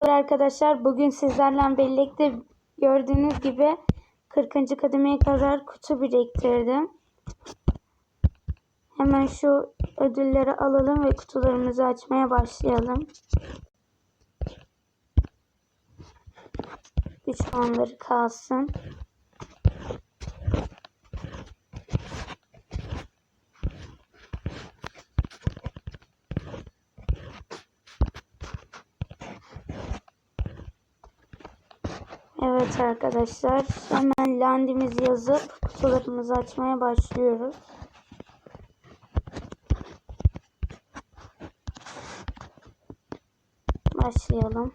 Arkadaşlar bugün sizlerle birlikte gördüğünüz gibi 40. kademeye kadar kutu biriktirdim. Hemen şu ödülleri alalım ve kutularımızı açmaya başlayalım. Güç puanları kalsın. Evet arkadaşlar hemen landimizi yazıp kutularımızı açmaya başlıyoruz. Başlayalım.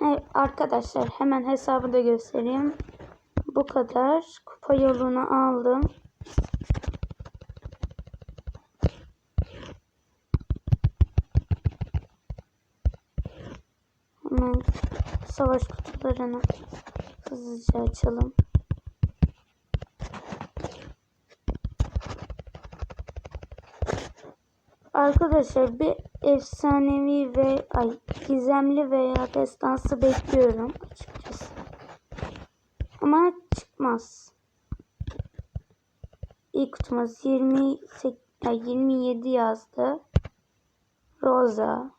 Evet, arkadaşlar hemen hesabı da göstereyim. Bu kadar. Kupa yolunu aldım. Hemen savaş kutularını hızlıca açalım. Arkadaşlar bir efsanevi ve ay gizemli veya destansı bekliyorum açıkçası. Ama çıkmaz. İlk kutumuz 28 ay 27 yazdı. Rosa.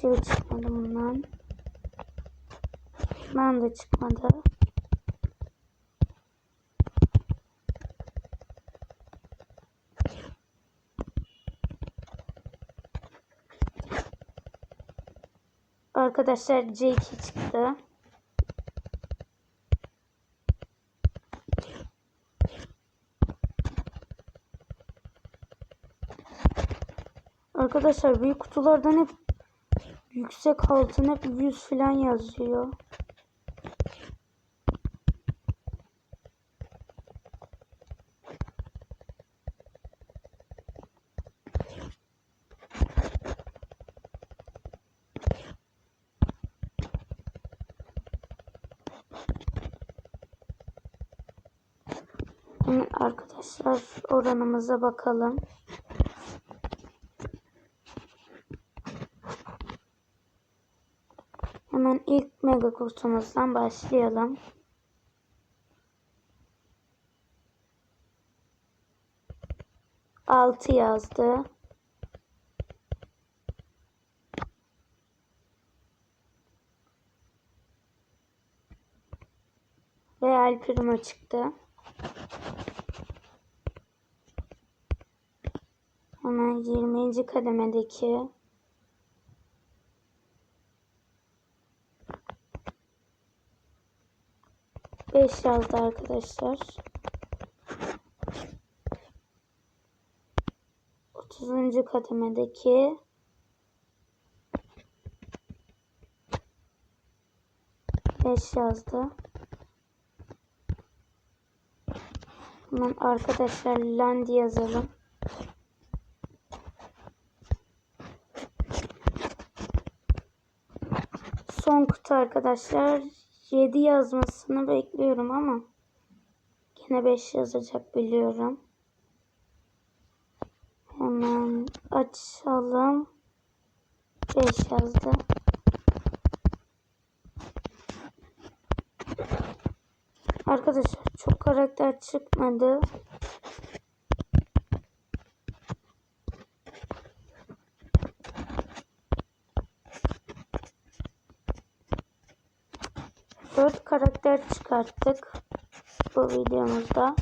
Şey çıkmadı bundan. Bundan da çıkmadı. Arkadaşlar C2 çıktı. Arkadaşlar büyük kutulardan hep yüksek altın hep 100 falan yazıyor. Hemen arkadaşlar oranımıza bakalım. Hemen ilk mega kutumuzdan başlayalım. Altı yazdı. Real Primo çıktı. Hemen 20. kademedeki Beş yazdı arkadaşlar. Otuzuncu kademedeki beş yazdı. Hemen arkadaşlar land yazalım. Son kutu arkadaşlar. 7 yazmasını bekliyorum ama yine 5 yazacak biliyorum. Hemen açalım. 5 yazdı. Arkadaşlar çok karakter çıkmadı. Dört karakter çıkarttık bu videomuzda.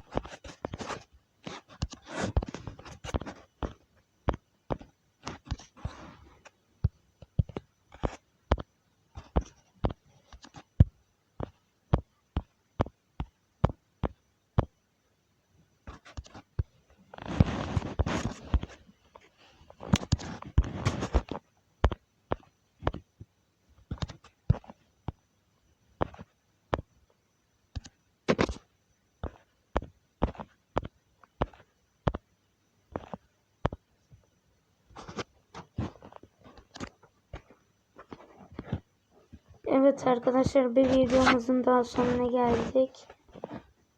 Evet arkadaşlar bir videomuzun daha sonuna geldik.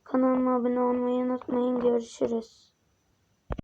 Kanalıma abone olmayı unutmayın. Görüşürüz.